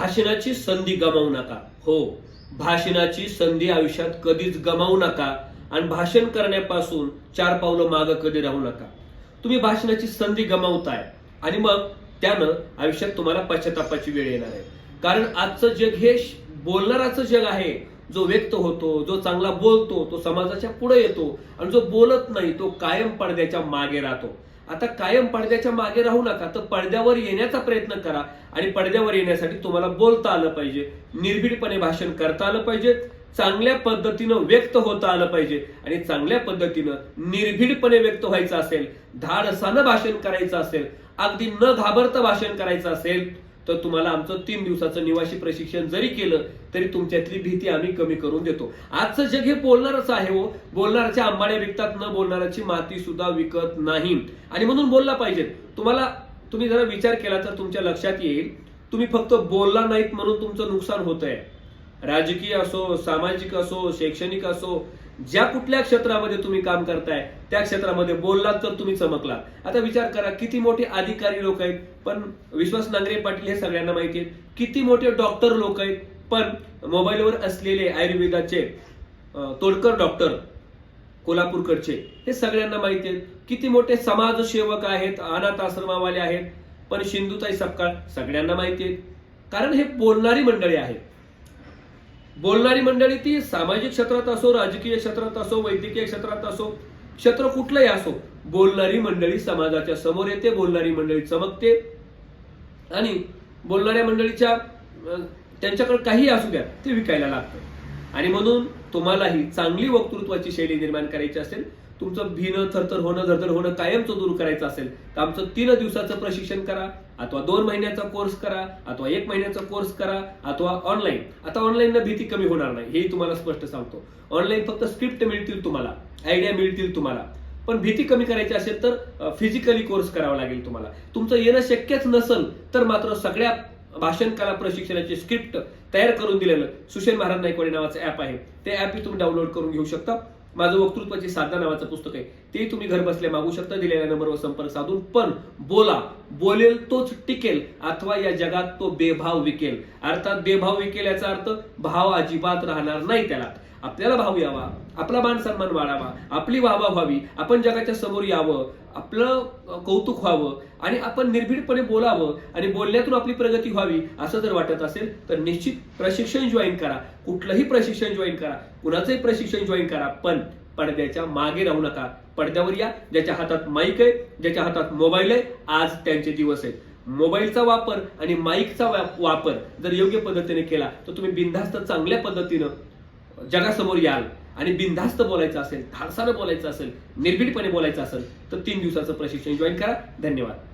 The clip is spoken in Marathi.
भाषणाची संधी गमावू नका. हो भाषणाची संधी आयुष्यात कधीच गमावू नका आणि भाषण करण्यापासून चार पावलं मागं कधी राहू नका. तुम्ही भाषणाची संधी गमावताय आणि मग त्यानं आयुष्यात तुम्हाला पश्चातापाची वेळ येणार आहे. कारण आजचं जग हे बोलणाराचं जग आहे. जो व्यक्त होतो जो चांगला बोलतो तो समाजाच्या पुढे येतो आणि जो बोलत नाही तो कायम पडद्याच्या मागे राहतो. आता कायम पडद्याच्या मागे राहू नका तर पडद्यावर येण्याचा प्रयत्न करा आणि पडद्यावर येण्यासाठी तुम्हाला बोलता आलं पाहिजे निर्भीडपणे भाषण करता आलं पाहिजे चांगल्या पद्धतीनं व्यक्त होता आलं पाहिजे आणि चांगल्या पद्धतीनं निर्भीडपणे व्यक्त व्हायचं असेल धाडसानं भाषण करायचं असेल अगदी न घाबरता भाषण करायचं असेल तर तुम्हाला आमचं तीन दिवसाचं निवासी प्रशिक्षण जरी केलं तरी तुमच्यातली भीती आम्ही कमी करून देतो. आजचं जग हे बोलणारच आहे हो. बोलणाऱ्याच्या आंबाड्या विकतात न बोलणाऱ्याची माती सुद्धा विकत नाही. आणि म्हणून बोलला पाहिजे. तुम्हाला तुम्ही जरा विचार केला तर तुमच्या लक्षात येईल. तुम्ही फक्त बोलला नाहीत म्हणून तुमचं नुकसान होत आहे राजकीय असो सामाजिक असो शैक्षणिक असो ज्या कुठल्या क्षेत्रामध्ये तुम्ही काम करताय त्या क्षेत्रामध्ये बोललात तर तुम्ही चमकलात. आता विचार करा किती मोठे अधिकारी लोक आहेत पण विश्वास नांगरे पाटील हे सगळ्यांना माहिती आहेत किती मोठे डॉक्टर लोक आहेत पण मोबाईलवर असलेले आयुर्वेदाचे तोडकर डॉक्टर कोल्हापूरकडचे हे सगळ्यांना माहिती आहेत. किती मोठे समाजसेवक आहेत अनाथ आश्रमावाले आहेत पण सिंधुताई सपकाळ सगळ्यांना माहिती आहेत. कारण हे बोलणारी मंडळी आहेत. बोलणारी मंडळी ती सामाजिक क्षेत्रात असो राजकीय क्षेत्रात असो वैद्यकीय क्षेत्रात असो क्षेत्र कुठलंही असो बोलणारी मंडळी समाजाच्या समोर येते बोलणारी मंडळी चमकते. आणि बोलणाऱ्या मंडळीच्या त्यांच्याकडे काही असू द्या ते विकायला लागतं. आणि म्हणून तुम्हालाही चांगली वक्तृत्वाची शैली निर्माण करायची असेल तुमचं भीनं थरथर होणं धडधड होणं कायमचं दूर करायचं असेल तर आमचं तीन दिवसाचं प्रशिक्षण करा अथवा दोन महिन्याचा कोर्स करा अथवा एक महिन्याचा कोर्स करा अथवा ऑनलाईन आता ऑनलाईन भीती कमी होणार नाही हेही तुम्हाला स्पष्ट सांगतो. ऑनलाईन फक्त स्क्रिप्ट मिळतील तुम्हाला आयडिया मिळतील तुम्हाला. पण भीती कमी करायची असेल तर फिजिकली कोर्स करावा लागेल तुम्हाला. तुमचं येणं शक्यच नसेल तर मात्र सगळ्या भाषण कला प्रशिक्षणाची स्क्रिप्ट तयार करून दिलेलं सुशील महाराज नाईकवाडी नावाचं ऍप आहे. ते ऍप तुम्ही डाउनलोड करून घेऊ शकता. माझं वक्तृत्वाची साधना नावाचं पुस्तक आहे ते तुम्ही घर बसल्या मागू शकता दिलेल्या नंबरवर संपर्क साधून. पण बोला बोलेल तोच टिकेल अथवा या जगात तो बेभाव विकेल. अर्थात बेभाव विकेल याचा अर्थ भाव अजिबात राहणार नाही त्याला. आपल्याला भाव यावा आपला मान सन्मान वाढावा आपली वाहवा व्हावी आपण जगाच्या समोर यावं आपलं कौतुक व्हावं आणि आपण निर्भीडपणे बोलावं आणि बोलण्यातून आपली प्रगती व्हावी असं जर वाटत असेल तर निश्चित प्रशिक्षण जॉईन करा. कुठलंही प्रशिक्षण जॉईन करा. कुणाचंही प्रशिक्षण जॉईन करा पण पडद्याच्या मागे राहू नका. पडद्यावर या ज्याच्या हातात माईक आहे ज्याच्या हातात मोबाईल आहे आज त्यांचे दिवस आहेत. मोबाईलचा वापर आणि माईकचा वापर जर योग्य पद्धतीने केला तर तुम्ही बिनधास्त चांगल्या पद्धतीनं जगासमोर याल आणि बिनधास्त बोलायचं असेल धाडसानं बोलायचं असेल निर्भीडपणे बोलायचं असेल तर तीन दिवसाचं प्रशिक्षण जॉईन करा. धन्यवाद.